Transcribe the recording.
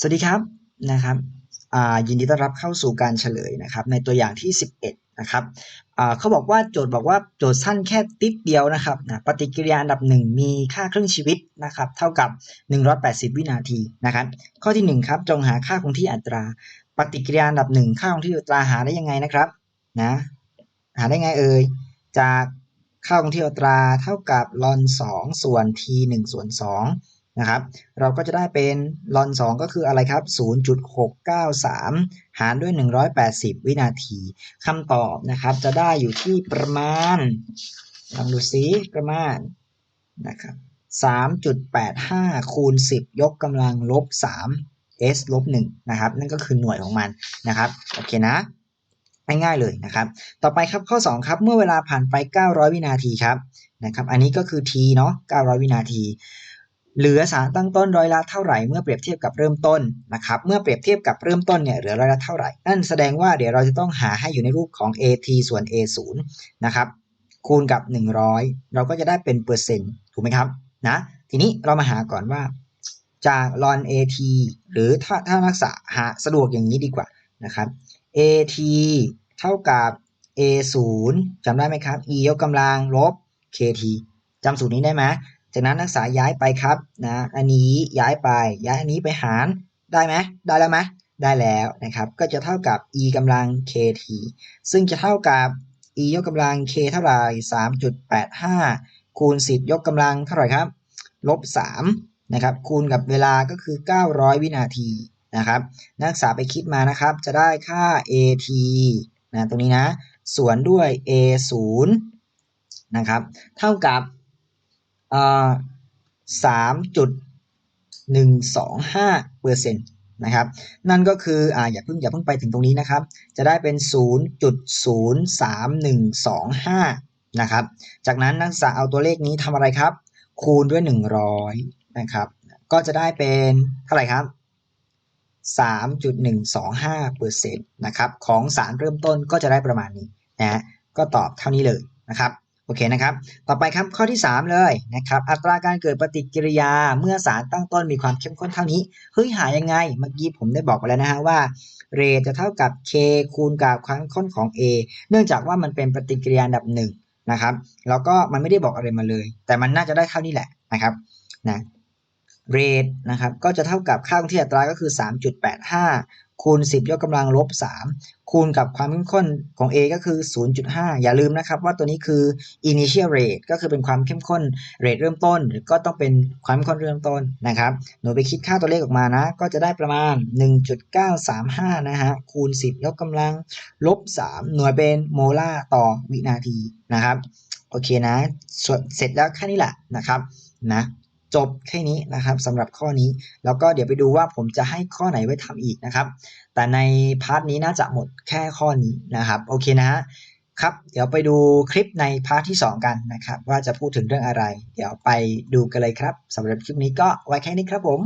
สวัสดีครับนะครับยินดีต้อนรับเข้าสู่การเฉลยนะครับ ในตัวอย่างที่ 11 นะครับเขาบอกว่าโจทย์บอกว่าโจทย์สั้นแค่ติดเดียวนะครับนะปฏิกิริยาอันดับ 1 มีค่าครึ่งชีวิตนะครับเท่ากับ 180 วินาทีนะครับ ข้อที่ 1 ครับจงหาค่าคงที่อัตรา ปฏิกิริยาอันดับ 1 ค่าคงที่อัตราหาได้ยังไงนะครับนะหาได้ไงเอ่ยจากค่าคงที่อัตราเท่ากับลอน2ส่วน t 1ส่วน2 นะครับ เราก็จะได้เป็นลอน2ก็คืออะไรครับ 0.693 หารด้วย 180 วินาทีคำตอบนะครับจะได้อยู่ที่ประมาณลองดูซิประมาณนะครับ3.85 คูณ 10 ยกกำลังลบ 3 s ลบ1นะครับ นั่นก็คือหน่วยของมันนะครับ โอเคนะ ง่ายๆเลยนะครับ ต่อไปครับข้อ 2 ครับ เมื่อเวลาผ่านไป 900 วินาทีครับนะครับ อันนี้ก็คือ t เนาะ900 วินาที เหลือสารตั้งต้นร้อยละเท่าไหร่เมื่อเปรียบเทียบกับเริ่มต้นนะครับเมื่อเปรียบเทียบกับเริ่มต้นเนี่ยเหลือร้อยละเท่าไหร่ นั่นแสดงว่าเดี๋ยวเราจะต้องหาให้อยู่ในรูปของ at ส่วน a 0นะครับคูณกับ 100 เราก็จะได้เป็นเปอร์เซ็นต์ถูกไหมครับนะทีนี้เรามาหาก่อนว่า จาก ln at หรือถ้าถ้านักศึกษาหาสะดวกอย่างนี้ดีกว่านะครับ at เท่ากับ a 0จำได้ไหมครับ e ยกกำลังลบ kt จำสูตรนี้ได้ไหม จากนั้นนักศึกษาย้ายไปครับนะอันนี้ย้ายไปย้ายอันนี้ไปหารได้ไหมได้แล้วไหมได้แล้วนะครับก็จะเท่ากับ e กำลัง kt ซึ่งจะเท่ากับ e ยกกำลัง k เท่าไหร่3.85 คูณ 10 ยกกำลังเท่าไหร่ครับลบ3นะครับคูณกับเวลาก็คือ 900 วินาทีนะครับนักศึกษาไปคิดมานะครับจะได้ค่า at นะตรงนี้นะส่วนด้วย a 0นะครับเท่ากับ สามจุดหนึ่งสองห้าเปอร์เซ็นต์นะครับ นั่นก็คืออ่าอย่าเพิ่งอย่าเพิ่งไปถึงตรงนี้นะครับ จะได้เป็นศูนย์จุดศูนย์สามหนึ่งสองห้านะครับ จากนั้นนักศึกษาเอาตัวเลขนี้ทำอะไรครับ คูณด้วยหนึ่งร้อยนะครับ ก็จะได้เป็นเท่าไหร่ครับสามจุดหนึ่งสองห้าเปอร์เซ็นต์นะครับ ของสารเริ่มต้นก็จะได้ประมาณนี้นะก็ตอบเท่านี้เลยนะครับ โอเคนะครับ ต่อไปครับข้อที่ 3 เลยนะครับ อัตราการเกิดปฏิกิริยาเมื่อสารตั้งต้นมีความเข้มข้นเท่านี้ เฮ้ยหายังไง เมื่อกี้ผมได้บอกไปแล้วนะฮะว่าเรทจะเท่ากับ k คูณกับความเข้มข้นของ a เนื่องจากว่ามันเป็นปฏิกิริยาดับหนึ่งนะครับ แล้วก็มันไม่ได้บอกอะไรมาเลย แต่มันน่าจะได้เท่านี้แหละนะครับนะเรทนะครับก็จะเท่ากับค่าคงที่อัตราก็คือ 3.85 คูณ 10 ยกกำลังลบ 3 คูณกับความเข้มข้นของ A ก็คือ 0.5 อย่าลืมนะครับว่าตัวนี้คือ initial rate ก็คือเป็นความเข้มข้นเรทเริ่มต้น หรือก็ต้องเป็นความเข้มข้นเริ่มต้นนะครับ หนูไปคิดค่าตัวเลขออกมานะ ก็จะได้ประมาณ 1.935 นะฮะ คูณ 10 ยกกำลังลบ 3 หน่วยเป็นโมลาร์ต่อวินาทีนะครับ โอเคนะ เสร็จแล้วแค่นี้แหละนะครับนะ จบแค่นี้นะครับสำหรับข้อนี้ แล้วก็เดี๋ยวไปดูว่าผมจะให้ข้อไหนไว้ทำอีกนะครับ แต่ในพาร์ทนี้น่าจะหมดแค่ข้อนี้นะครับโอเคนะฮะครับ เดี๋ยวไปดูคลิปในพาร์ทที่ 2 กันนะครับ ว่าจะพูดถึงเรื่องอะไร เดี๋ยวไปดูกันเลยครับสำหรับคลิปนี้ก็ไว้แค่นี้ครับผม